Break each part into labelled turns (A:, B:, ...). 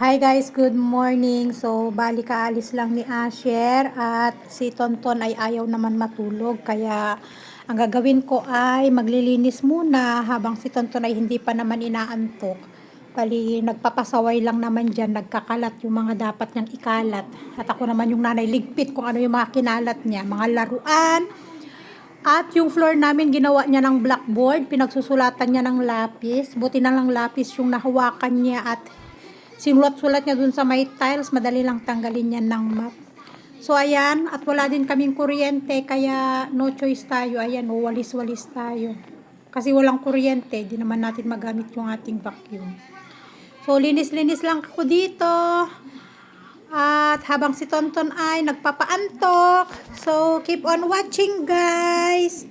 A: Hi guys, good morning. So, bali kaalis lang ni Asher at si Tonton ay ayaw naman matulog. Kaya, ang gagawin ko ay maglilinis muna habang si Tonton ay hindi pa naman inaantok. Bali, nagpapasaway lang naman dyan, nagkakalat yung mga dapat niyang ikalat. At ako naman yung nanay ligpit kung ano yung mga kinalat niya, mga laruan. At yung floor namin, ginawa niya ng blackboard, pinagsusulatan niya ng lapis. Buti na lang lapis yung nahawakan niya at sinulat-sulat niya dun sa may tiles, madali lang tanggalin yan ng map. So ayan, at wala din kaming kuryente, kaya no choice tayo. Ayan, o walis-walis tayo. Kasi walang kuryente, di naman natin magamit yung ating vacuum. So linis-linis lang ako dito. At habang si Tonton ay nagpapaantok. So keep on watching guys.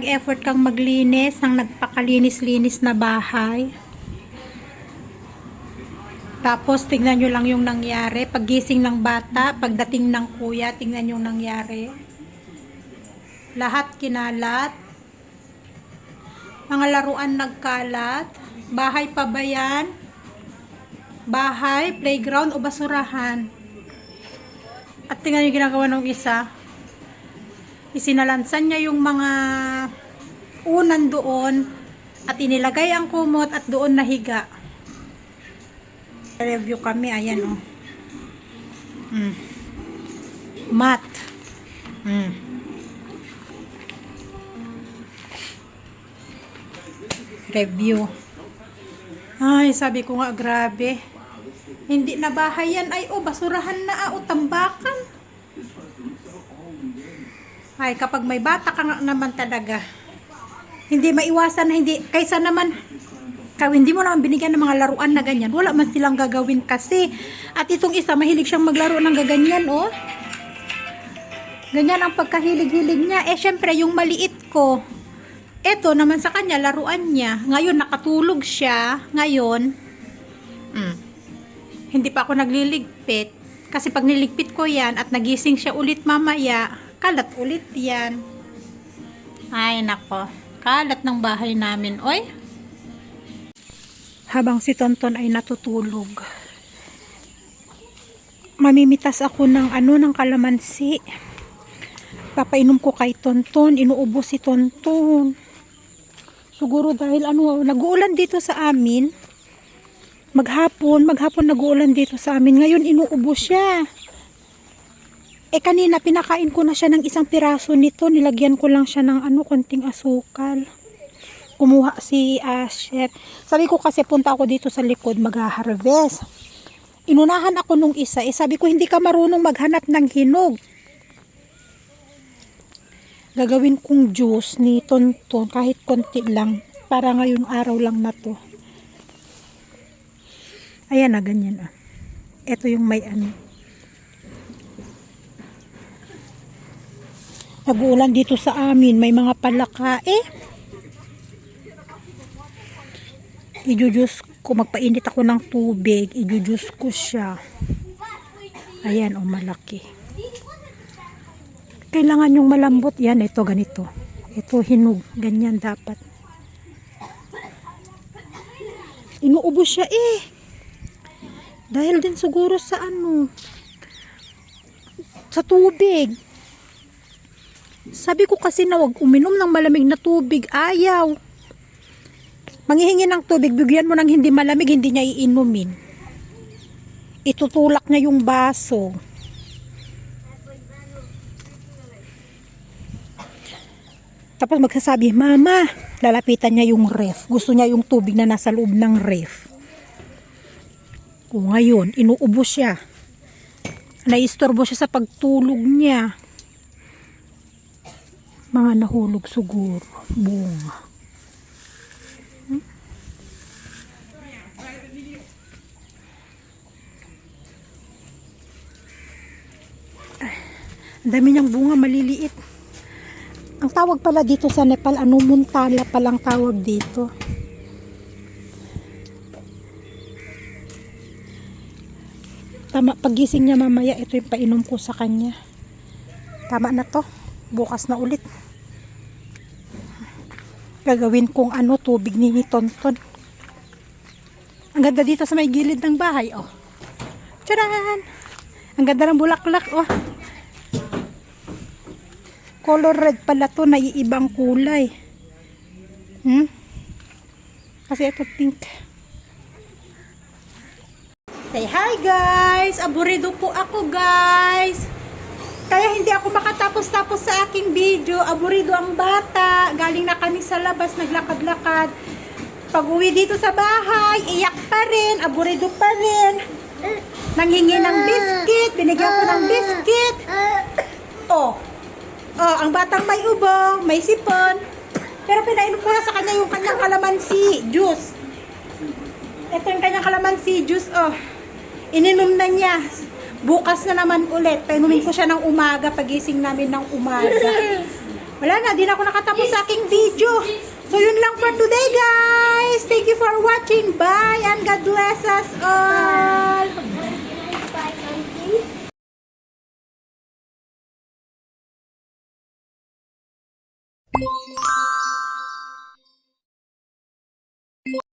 A: Nag-effort kang maglinis ng nagpakalinis-linis na bahay. Tapos, tingnan nyo lang yung nangyari. Paggising ng bata, pagdating ng kuya, tingnan yung nangyari. Lahat kinalat. Mga laruan nagkalat. Bahay pa ba yan? Bahay, playground o basurahan? At tingnan yung ginagawa ng isa. Isinalansan niya yung mga unan doon at inilagay ang kumot at doon nahiga. Review kami, ayan oh. Mm. Mat. Mm. Review. Ay, sabi ko nga, grabe. Hindi na bahay yan. Ay, oh, basurahan na, ah, o tambakan. Ay, kapag may bata ka naman talaga, hindi maiwasan na hindi, kaysa naman, kaya hindi mo naman binigyan ng mga laruan na ganyan, wala man silang gagawin kasi. At itong isa, mahilig siyang maglaro ng gaganyan, oh. Ganyan ang pagkahilig-hilig niya. Eh, syempre, yung maliit ko, eto naman sa kanya, laruan niya. Ngayon, nakatulog siya. Ngayon, mm, hindi pa ako nagliligpit. Kasi pag niligpit ko yan at nagising siya ulit mamaya, kalat ulit yan. Ay, nako. Kalat ng bahay namin. Oy. Habang si Tonton ay natutulog, mamimitas ako ng ano, ng kalamansi. Papainom ko kay Tonton. Inuubo si Tonton. Siguro dahil ano, nag-uulan dito sa amin. Maghapon, maghapon nag-uulan dito sa amin. Ngayon inuubo siya. Eh kanina pinakain ko na siya ng isang piraso nito. Nilagyan ko lang siya ng ano, konting asukal. Kumuha si Asher. Sabi ko kasi punta ako dito sa likod mag-harvest. Inunahan ako nung isa. Eh sabi ko hindi ka marunong maghanap ng hinog. Gagawin kong juice ni Tonton kahit konti lang. Para ngayong araw lang na to. Ayan na, ganyan ah. Ito yung may ano. Nag-uulan dito sa amin. May mga palaka eh. Ijujus ko. Magpainit ako ng tubig. Ijujus ko siya. Ayan o, oh, malaki. Kailangan yung malambot. Yan, ito ganito. Ito hinog. Ganyan dapat. Inuubos siya eh. Dahil din siguro sa ano. Sa tubig. Sabi ko kasi na wag uminom ng malamig na tubig. Ayaw. Manghihingi ng tubig, bigyan mo ng hindi malamig, hindi niya iinumin. Itutulak niya yung baso. Tapos magsasabi, Mama, lalapitan niya yung ref. Gusto niya yung tubig na nasa loob ng ref. O ngayon, inuubo siya. Naistorbo siya sa pagtulog niya. Mga nahulog siguro. Bunga. Hmm? Ang dami niyang bunga, maliliit. Ang tawag pala dito sa Nepal, ano muntala palang tawag dito. Tama, pagising niya mamaya, ito yung painom ko sa kanya. Tama na to. Bukas na ulit. Gagawin kong ano, tubig ni ni Tonton. Ang ganda dito sa may gilid ng bahay, oh. Tcharan! Ang ganda ng bulaklak, oh. Color red pala to, naiibang kulay. Hmm? Kasi ito pink. Say hi guys! Aburido po ako guys! Kaya hindi ako makatapos-tapos sa aking video. Aburido ang bata. Galing na kami sa labas, naglakad-lakad. Pag uwi dito sa bahay, iyak pa rin, aburido pa rin. Nanghingi ng biscuit, binigyan ko ng biscuit. Oh, oh, ang batang may ubo, may sipon. Pero pinainom ko na sa kanya yung kanyang kalamansi juice. Ito yung kanyang kalamansi juice, oh. Ininom na niya. Bukas na naman ulit. Painumin ko siya ng umaga, pagising namin ng umaga. Wala na, di na ako nakatapos sa aking video. So yun lang for today guys. Thank you for watching. Bye and God bless us all. Bye.